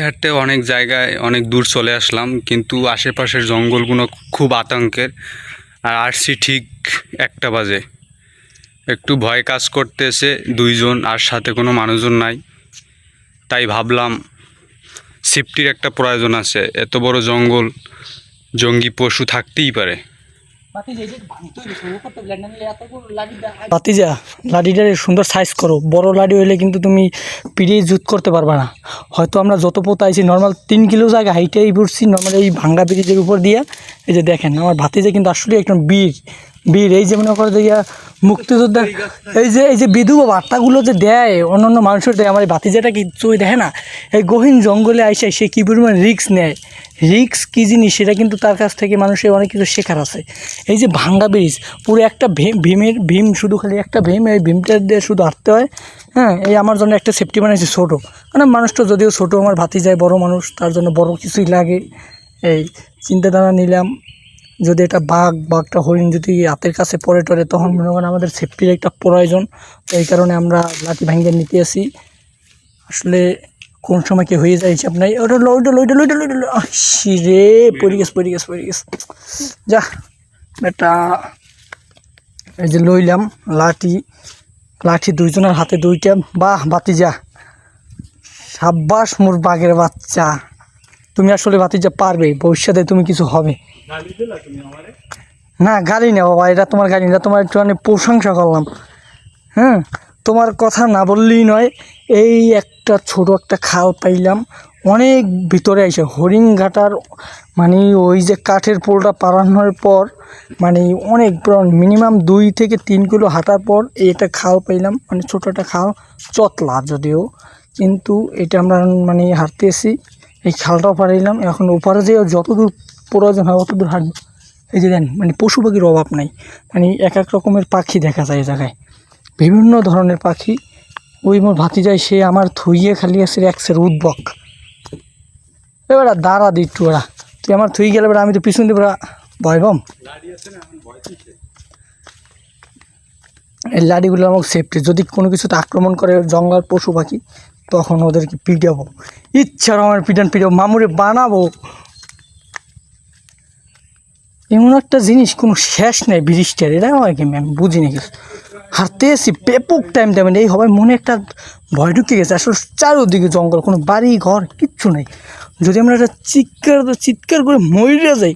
হাঁটতে অনেক জায়গায় অনেক দূর চলে আসলাম, কিন্তু আশেপাশের জঙ্গলগুলো খুব আতঙ্কের। আর আসছি ঠিক একটা বাজে। একটু ভয় কাজ করতেছে দুইজন, আর সাথে কোনো মানুষজন নাই। তাই ভাবলাম সেফটির একটা প্রয়োজন আছে। এত বড় জঙ্গল, জঙ্গি পশু থাকতেই পারে। বাতিজা লাঠিটার সুন্দর সাইজ করো। বড় লাঠি হইলে কিন্তু তুমি পিড়িয়ে জুত করতে পারবা না। হয়তো আমরা যত পোতাইছি নর্মাল তিন কিলো জায়গা হাইটেই পড়ছি নর্মাল এই ভাঙ্গা ব্রিজের উপর দিয়া। এই যে দেখেন, আমার ভাতিজা কিন্তু আসলে একজন বীর। বীর, এই যে মনে করে যে ইয়া মুক্তিযোদ্ধা, এই যে এই যে বিধবা বার্তাগুলো যে দেয় অন্য অন্য মানুষের দেয়, আমার ভাতিজাটা কিছুই দেখে না? এই গহীন জঙ্গলে আইসে সে কী পরিমাণ রিক্স নেয়? রিক্স কী জিনিস? সেটা কিন্তু তার কাছ থেকে মানুষের অনেক কিছু শেখার আছে। এই যে ভাঙ্গা ব্রিজ পুরো একটা ভীম ভীমের ভীম, শুধু খালি একটা ভীম, এই ভীমটা দিয়ে শুধু হাঁটতে হয়। হ্যাঁ এই আমার জন্য একটা সেফটি বানিয়েছে ছোটো। মানে মানুষটা যদিও ছোটো, আমার ভাতি যায় বড় মানুষ, তার জন্য বড় কিছুই লাগে। এই চিন্তাধারা নিলাম। যদি এটা বাঘ, বাঘটা, হরিণ যদি হাতের কাছে পড়ে টরে, তখন মনে করেন আমাদের সেফটির একটা প্রয়োজন। তো এই কারণে আমরা লাঠি ভাঙ্গে নিতে আসি। আসলে কোন সময় কি হয়ে যায় হিসাব ওটা লইটা লইটা লইটা লইটা রে পড়ে গেছে পড়ে গেছে পড়ে গেছে। যা এটা এই যে লইলাম লাঠি। লাঠি দুইজনের হাতে দুইটা। বাহ, বাতি যা। সাব্বাস মোর বাঘের বাচ্চা। তুমি আসলে বাতিজা পারবে, ভবিষ্যতে তুমি কিছু হবে। না, গালি না বাবা, এটা তোমার গালি না, তোমার একটুখানি প্রশংসা করলাম। হ্যাঁ তোমার কথা না বললেই নয়, এই একটা ছোট একটা খাল পাইলাম, অনেক ভিতরে আইসে হরিণঘাটার মানে ওই যে কাঠের পোলটা পারানোর পর মানে অনেক মিনিমাম দুই থেকে তিন কিলো হাঁটার পর একটা খাল পাইলাম মানে ছোটো একটা খাল, চতলা যদিও। কিন্তু এটা আমরা মানে হাঁটতে এসি এই খালটাও পারাইলাম এখন ওপারে যে যতদূর প্রয়োজন হয় অতদূর হাঁটবো। এই যে দেন মানে পশু পাখির অভাব নাই। মানে এক এক রকমের পাখি দেখা যায় এই জায়গায়। বিভিন্ন ধরনের পাখি। ওই মোর ভাতি যায় সে আমার থুইয়ে খালি আছে একসের উদ্বক। এবার দাঁড়া দি একটু ওরা তুই আমার থুই গেলে আমি তো পিছন ওরা ভয় পাম। এই লাডিগুলো আমার সেফটি যদি কোনো কিছুতে আক্রমণ করে জঙ্গল পশু পাখি তখন ওদেরকে পিটাবো। ইচ্ছার আমার পিটান পিটাবো, মামুরে বানাবো। এমন একটা জিনিস, কোনো শেষ নেই ব্রিজটার এটা হয় কি আমি বুঝিনি কিছু হারতে এসি ব্যাপক টাইম দেবেন এই হবে মনে একটা ভয় ঢুকে গেছে। আসলে চারোদিকে জঙ্গল, কোনো বাড়ি, ঘর, কিচ্ছু নেই। যদি আমরা একটা চিৎকার চিৎকার করে মরিয়া যাই,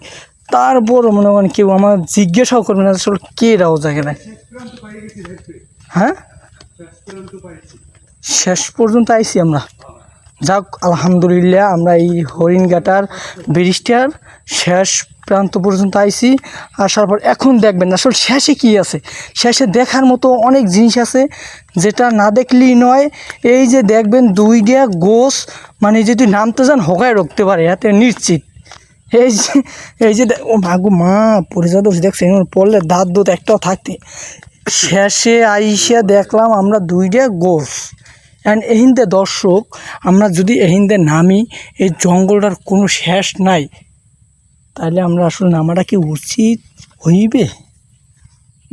তারপর মনে করেন কেউ আমার জিজ্ঞাসাও করবে না আসলে কে রাও জায়গায় হ্যাঁ? শেষ পর্যন্ত আইছি আমরা। যাক, আলহামদুলিল্লাহ আমরা এই হরিণঘাটার ব্রিজটার শেষ প্রান্ত পর্যন্ত আইছি। আসার পর এখন দেখবেন আসলে শেষে কি আছে? শেষে দেখার মতো অনেক জিনিস আছে যেটা না দেখলেই নয়। এই যে দেখবেন দুই দুইটা গোস মানে যদি নামতে যান হোগায় রুখতে পারে, এতে নিশ্চিত। এই যে এই যে ও মাগো মা পরিচয় দেখছেন পড়লে দাঁত দুধ একটাও থাকতে। শেষে আইসা দেখলাম আমরা দুইটা গোস। অ্যান্ড এহিন্দে দর্শক আমরা যদি এহিন্দে নামি এই জঙ্গলটার কোনো শেষ নাই তাহলে আমরা আসলে নামাটা কি উচিত হইবে?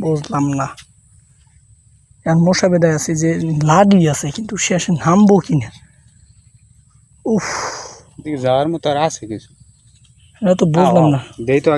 বুঝলাম না। এখন মশা বেদায় আছে যে লাডি আছে কিন্তু শেষে নামবো কি না উফ যাওয়ার মতো আর আছে কিছু? এটা তো বুঝলাম না। দেই তো